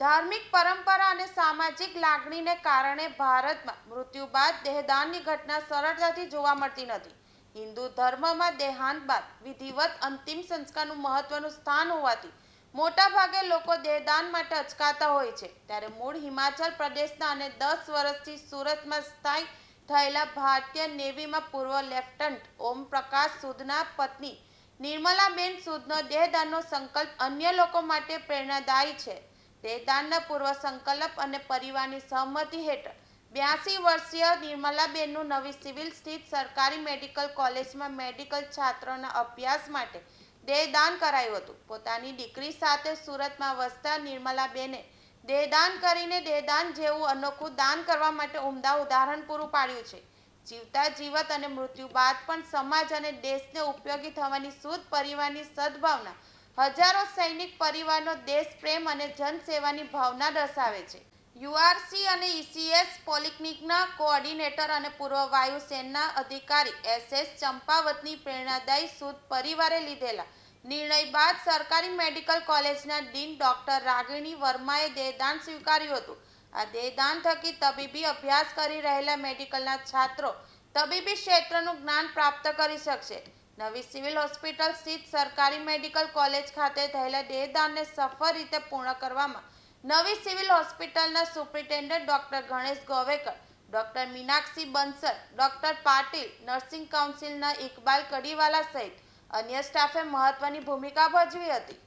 ધાર્મિક પરંપરા અને સામાજિક લાગણીને કારણે ભારતમાં મૃત્યુ બાદ દેહદાનની ઘટના સરળતાથી જોવા મળતી નથી. હિન્દુ ધર્મમાં દેહાંત બાદ વિધિવત અંતિમ સંસ્કારનું મહત્વનું સ્થાન હોવાથી મોટાભાગે લોકો દેહદાન માટે અચકાતા હોય છે. ત્યારે મૂળ હિમાચલ પ્રદેશના અને દસ વર્ષથી સુરતમાં સ્થાયી થયેલા ભારતીય નેવીમાં પૂર્વ લેફ્ટનન્ટ ઓમ પ્રકાશ સુદના પત્ની નિર્મલાબેન સુદનો દેહદાનનો સંકલ્પ અન્ય લોકો માટે પ્રેરણાદાયી છે. દેહદાનના પૂર્વ સંકલ્પ અને પરિવારની સહમતિ હેઠળ બ્યાસી વર્ષીય નિર્મલાબેનનું નવી સિવિલ સ્થિત સરકારી મેડિકલ કોલેજમાં મેડિકલ છાત્રોના અભ્યાસ માટે દેહદાન કરાયું હતું. પોતાની દીકરી સાથે સુરતમાં વસતા નિર્મલાબેને દેહદાન કરીને દેહદાન જેવું અનોખું દાન કરવા માટે ઉમદા ઉદાહરણ પૂરું પાડ્યું છે. જીવતા જીવત અને મૃત્યુ બાદ પણ સમાજ અને દેશને ઉપયોગી થવાની શુદ્ધ પરિવારની સદભાવના હજારો સૈનિક પરિવારનો દેશ, પ્રેમ અને જનસેવાની ભાવના દર્શાવે છે. યુઆરસી અને ઈસીએસ પોલિટેકનિકના કોઓર્ડિનેટર અને પૂર્વ વાયુસેનના અધિકારી એસ એસ ચંપાવતની પ્રેરણાદાયી સૂદ પરિવારે લીધેલા નિર્ણય બાદ સરકારી મેડિકલ કોલેજના ડીન ડોક્ટર રાગિણી વર્માએ દેહદાન સ્વીકાર્યું હતું. આ દેહદાન થકી તબીબી અભ્યાસ કરી રહેલા મેડિકલના છાત્રો તબીબી ક્ષેત્રનું જ્ઞાન પ્રાપ્ત કરી શકશે. નવી સિવિલ હોસ્પિટલ સ્થિત સરકારી મેડિકલ કોલેજ ખાતે થયેલા દેહદાનને સફળ રીતે પૂર્ણ કરવામાં નવી સિવિલ હોસ્પિટલના superintendent doctor Ganesh Govekar, doctor Meenakshi Bansal, doctor Patil, nursing કાઉન્સિલના Iqbal Kadiwala સહિત અન્ય સ્ટાફે મહત્વની ભૂમિકા ભજવી હતી.